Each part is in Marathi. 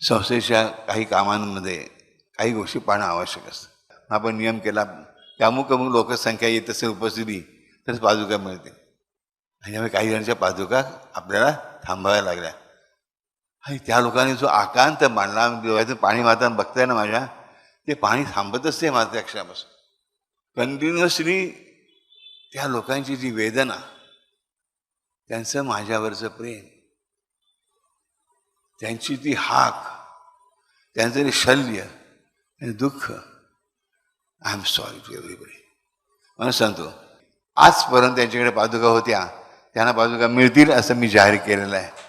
संस्थेच्या काही कामांमध्ये काही गोष्टी पाहणं आवश्यक असतं. आपण नियम केला अमुक अमुक लोकसंख्या येत असेल उपस्थिती तरच पादुका मिळते. आणि त्यामुळे काही जणांच्या पादुका आपल्याला थांबाव्या लागल्या. आणि त्या लोकांनी जो आकांत मांडला डोळ्यातून पाणी मारताना बघताय ना माझ्या ते पाणी थांबतच ते माझ्या अक्षरापासून. कंटिन्युअसली त्या लोकांची जी वेदना त्यांचं माझ्यावरचं प्रेम त्यांची ती हाक त्यांचं ते शल्य आणि दुःख. I am sorry to everybody म्हणून सांगतो आजपर्यंत त्यांच्याकडे पादुका होत्या त्यांना पादुका मिळतील असं मी जाहीर केलेलं आहे.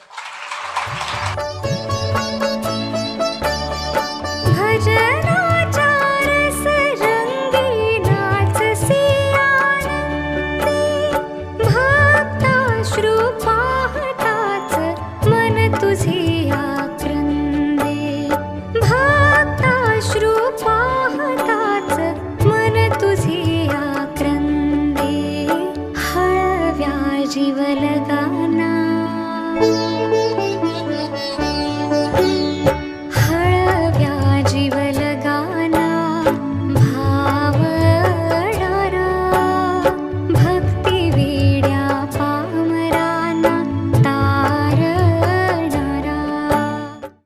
जीवलगाना।